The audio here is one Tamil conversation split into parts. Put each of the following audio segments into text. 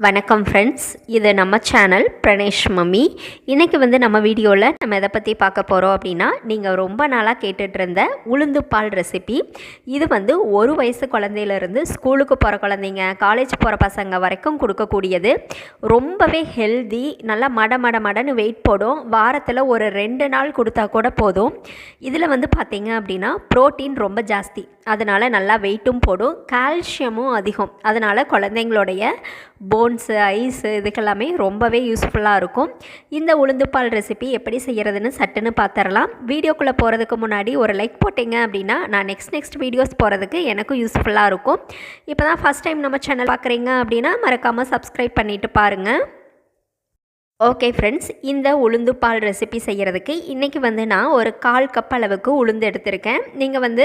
வணக்கம் ஃப்ரெண்ட்ஸ் இது நம்ம சேனல் பிரணேஷ் மம்மி. இன்றைக்கி வந்து நம்ம வீடியோவில் நம்ம எதை பற்றி பார்க்க போகிறோம் அப்படின்னா நீங்கள் ரொம்ப நாளாக கேட்டுட்ருந்த உளுந்து பால் ரெசிபி இது வந்து ஒரு வயசு குழந்தையிலேருந்து ஸ்கூலுக்கு போகிற குழந்தைங்க காலேஜ் போகிற பசங்க வரைக்கும் கொடுக்கக்கூடியது. ரொம்பவே ஹெல்தி நல்லா மட மட மடன்னு வெயிட் போடும். வாரத்தில் ஒரு ரெண்டு நாள் கொடுத்தா கூட போதும். இதில் வந்து பார்த்திங்க அப்படின்னா ப்ரோட்டீன் ரொம்ப ஜாஸ்தி. அதனால் நல்லா வெயிட்டும் போடும். கால்சியமும் அதிகம். அதனால் குழந்தைங்களுடைய போன்ஸு ஐஸு இதுக்கெல்லாமே ரொம்பவே யூஸ்ஃபுல்லாக இருக்கும். இந்த உளுந்துப்பால் ரெசிபி எப்படி செய்கிறதுன்னு சட்டுன்னு பார்த்துடலாம் வீடியோக்குள்ளே போகிறதுக்கு முன்னாடி ஒரு லைக் போட்டிங்க அப்படின்னா நான் நெக்ஸ்ட் நெக்ஸ்ட் வீடியோஸ் போகிறதுக்கு எனக்கும் யூஸ்ஃபுல்லாக இருக்கும். இப்போ தான் ஃபஸ்ட் டைம் நம்ம சேனல் பார்க்குறீங்க அப்படின்னா மறக்காமல் சப்ஸ்கிரைப் பண்ணிவிட்டு பாருங்கள் ஓகே ஃப்ரெண்ட்ஸ் இந்த உளுந்து பால் ரெசிபி செய்கிறதுக்கு இன்றைக்கி வந்து நான் ஒரு கால் கப் அளவுக்கு உளுந்து எடுத்திருக்கேன். நீங்கள் வந்து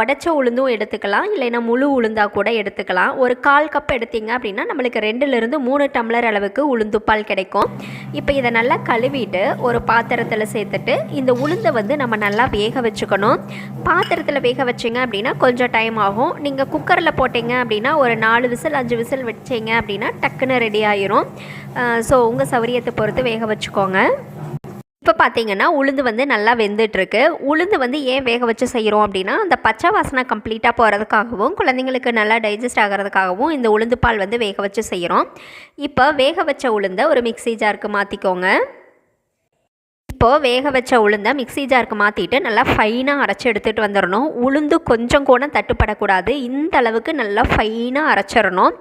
உடச்ச உளுந்தும் எடுத்துக்கலாம் இல்லைன்னா முழு உளுந்தாக கூட எடுத்துக்கலாம். ஒரு கால் கப் எடுத்தீங்க அப்படின்னா நம்மளுக்கு ரெண்டுலேருந்து மூணு டம்ளர் அளவுக்கு உளுந்து பால் கிடைக்கும். இப்போ இதை நல்லா கழுவிட்டு ஒரு பாத்திரத்தில் சேர்த்துட்டு இந்த உளுந்தை வந்து நம்ம நல்லா வேக வச்சுக்கணும். பாத்திரத்தில் வேக வச்சிங்க அப்படின்னா கொஞ்சம் டைம் ஆகும். நீங்கள் குக்கரில் போட்டிங்க அப்படின்னா ஒரு நாலு விசில் அஞ்சு விசில் வச்சிங்க அப்படின்னா டக்குன்னு ரெடி ஆயிரும். ஸோ உங்கள் காரியத்தை பொறுத்து வேக வச்சுக்கோங்க. இப்போ பார்த்தீங்கன்னா உளுந்து வந்து நல்லா வெந்துட்டுருக்கு. உளுந்து வந்து ஏன் வேக வச்சு செய்கிறோம் அப்படின்னா அந்த பச்சை வாசனை கம்ப்ளீட்டாக போகிறதுக்காகவும் குழந்தைங்களுக்கு நல்லா டைஜஸ்ட் ஆகிறதுக்காகவும் இந்த உளுந்து பால் வந்து வேக வச்சு செய்கிறோம் இப்போ வேக வச்ச உளுந்தை ஒரு மிக்சி ஜாருக்கு மாற்றிக்கோங்க இப்போது வேக வச்ச உளுந்தை மிக்சி ஜாருக்கு மாற்றிட்டு நல்லா ஃபைனாக அரைச்சி எடுத்துகிட்டு வந்துடணும் உளுந்து கொஞ்சம் கூட தட்டுப்படக்கூடாது. இந்த அளவுக்கு நல்லா ஃபைனாக அரைச்சிடணும்.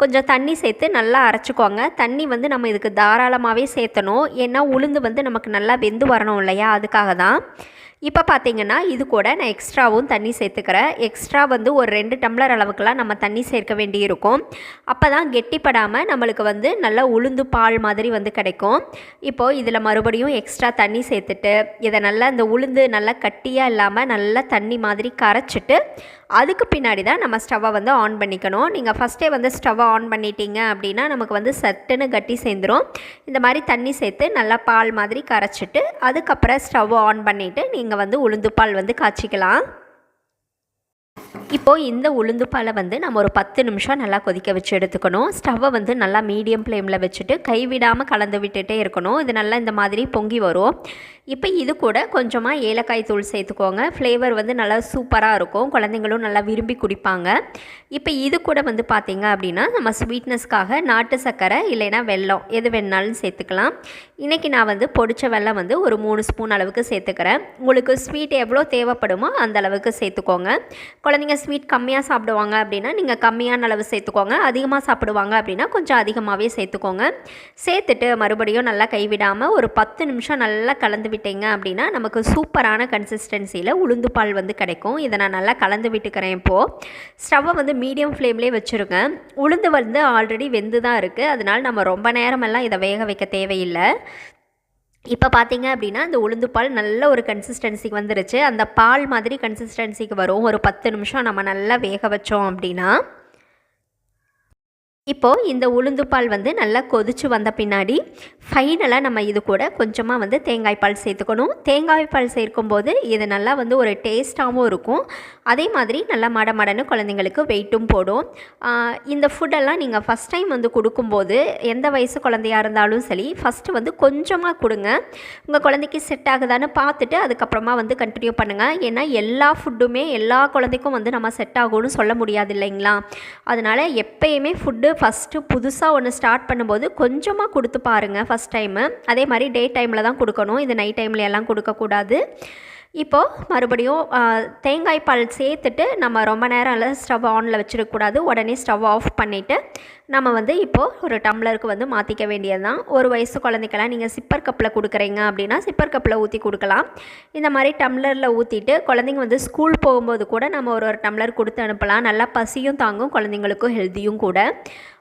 கொஞ்சம் தண்ணி சேர்த்து நல்லா அரைச்சிக்கோங்க. தண்ணி வந்து நம்ம இதுக்கு தாராளமாகவே சேர்த்தணும். ஏன்னா உளுந்து வந்து நமக்கு நல்லா வெந்து வரணும் இல்லையா? அதுக்காக தான் இப்போ பார்த்தீங்கன்னா இது கூட நான் எக்ஸ்ட்ராவும் தண்ணி சேர்த்துக்கிறேன். எக்ஸ்ட்ரா வந்து ஒரு ரெண்டு டம்ளர் அளவுக்குலாம் நம்ம தண்ணி சேர்க்க வேண்டி இருக்கும் அப்போ தான் கெட்டிப்படாமல் நம்மளுக்கு வந்து நல்லா உளுந்து பால் மாதிரி வந்து கிடைக்கும். இப்போது இதில் மறுபடியும் எக்ஸ்ட்ரா தண்ணி சேர்த்துட்டு இதை நல்லா இந்த உளுந்து நல்லா கட்டியாக இல்லாமல் நல்லா தண்ணி மாதிரி கரைச்சிட்டு அதுக்கு பின்னாடி தான் நம்ம ஸ்டவ்வை வந்து ஆன் பண்ணிக்கணும். நீங்கள் ஃபஸ்ட்டே வந்து ஸ்டவ்வை ஆன் பண்ணிட்டீங்க அப்படின்னா நமக்கு வந்து சட்டுன்னு கட்டி சேர்ந்துடும் இந்த மாதிரி தண்ணி சேர்த்து நல்லா பால் மாதிரி கரைச்சிட்டு அதுக்கப்புறம் ஸ்டவ்வை ஆன் பண்ணிவிட்டு நீங்கள் வந்து உளுந்து பால் வந்து காய்ச்சிக்கலாம். இப்போது இந்த உளுந்து பாலை வந்து நம்ம ஒரு பத்து நிமிஷம் நல்லா கொதிக்க வச்சு எடுத்துக்கணும். ஸ்டவ்வை வந்து நல்லா மீடியம் ஃப்ளேமில் வச்சுட்டு கைவிடாமல் கலந்து விட்டுட்டே இருக்கணும். இது நல்லா இந்த மாதிரி பொங்கி வரும். இப்போ இது கூட கொஞ்சமாக ஏலக்காய் தூள் சேர்த்துக்கோங்க. ஃப்ளேவர் வந்து நல்லா சூப்பராக இருக்கும். குழந்தைங்களும் நல்லா விரும்பி குடிப்பாங்க. இப்போ இது கூட வந்து பார்த்திங்க அப்படின்னா நம்ம ஸ்வீட்னஸ்க்காக நாட்டு சர்க்கரை இல்லைன்னா வெல்லம் எது வேணாலும் சேர்த்துக்கலாம். இன்றைக்கி நான் வந்து பொடிச்ச வெல்லம் வந்து ஒரு மூணு ஸ்பூன் அளவுக்கு சேர்த்துக்கிறேன். உங்களுக்கு ஸ்வீட் எவ்வளோ தேவைப்படுமோ அந்த அளவுக்கு சேர்த்துக்கோங்க. குழந்தைங்க ஸ்வீட் கம்மியாக சாப்பிடுவாங்க அப்படின்னா நீங்கள் கம்மியான அளவு சேர்த்துக்கோங்க. அதிகமாக சாப்பிடுவாங்க அப்படின்னா கொஞ்சம் அதிகமாகவே சேர்த்துக்கோங்க. சேர்த்துட்டு மறுபடியும் நல்லா கைவிடாமல் ஒரு பத்து நிமிஷம் நல்லா கலந்து விட்டீங்க அப்படின்னா நமக்கு சூப்பரான கன்சிஸ்டன்சியில் உளுந்து பால் வந்து கிடைக்கும். இதை நான் நல்லா கலந்து விட்டுக்கிறேன் இப்போது ஸ்டவ்வை வந்து மீடியம் ஃப்ளேம்லேயே வச்சுருங்க. உளுந்து வந்து ஆல்ரெடி வெந்து தான் இருக்குது அதனால் நம்ம ரொம்ப நேரமெல்லாம் இதை வேக வைக்க தேவையில்லை. இப்போ பார்த்தீங்க அப்படின்னா இந்த உளுந்து பால் நல்ல ஒரு கன்சிஸ்டன்சிக்கு வந்துருச்சு. அந்த பால் மாதிரி கன்சிஸ்டன்சிக்கு வரும். ஒரு பத்து நிமிஷம் நம்ம நல்லா வேக வச்சோம் அப்படின்னா இப்போது இந்த உளுந்து பால் வந்து நல்லா கொதிச்சு வந்த பின்னாடி ஃபைனலாக நம்ம இது கூட கொஞ்சமாக வந்து தேங்காய் பால் சேர்த்துக்கணும். தேங்காய் பால் சேர்க்கும்போது இது நல்லா வந்து ஒரு டேஸ்ட்டாகவும் இருக்கும். அதே மாதிரி நல்லா மட மடன்னு குழந்தைங்களுக்கு வெயிட்டும் போடும். இந்த ஃபுட்டெல்லாம் நீங்கள் ஃபஸ்ட் டைம் வந்து கொடுக்கும்போது எந்த வயசு குழந்தையாக இருந்தாலும் சரி ஃபஸ்ட்டு வந்து கொஞ்சமாக கொடுங்க. உங்கள் குழந்தைக்கு செட் ஆகுதான்னு பார்த்துட்டு அதுக்கப்புறமா வந்து கண்டினியூ பண்ணுங்கள் ஏன்னா எல்லா ஃபுட்டுமே எல்லா குழந்தைக்கும் வந்து நம்ம செட் ஆகும்னு சொல்ல முடியாது இல்லைங்களா? அதனால் எப்பயுமே ஃபுட்டு ஃபஸ்ட்டு புதுசாக ஒன்று ஸ்டார்ட் பண்ணும்போது கொஞ்சமாக கொடுத்து பாருங்கள் ஃபஸ்ட் டைமு அதே மாதிரி டே டைமில் தான் கொடுக்கணும். இது நைட் டைமில் எல்லாம் கொடுக்கக்கூடாது. இப்போது மறுபடியும் தேங்காய் பால் சேர்த்துட்டு நம்ம ரொம்ப நேரம் இல்லை ஸ்டவ் ஆனில் வச்சிடக்கூடாது. உடனே ஸ்டவ் ஆஃப் பண்ணிவிட்டு நம்ம வந்து இப்போது ஒரு டம்ளருக்கு வந்து மாற்றிக்க வேண்டியது தான் ஒரு வயசு குழந்தைக்கெல்லாம் நீங்கள் சிப்பர் கப்பில் கொடுக்குறீங்க அப்படின்னா சிப்பர் கப்பில் ஊற்றி கொடுக்கலாம். இந்த மாதிரி டம்ளரில் ஊற்றிட்டு குழந்தைங்க வந்து ஸ்கூல் போகும்போது கூட நம்ம ஒரு ஒரு டம்ளர் கொடுத்து அனுப்பலாம். நல்லா பசியும் தாங்கும் குழந்தைங்களுக்கும் ஹெல்த்தியும் கூட.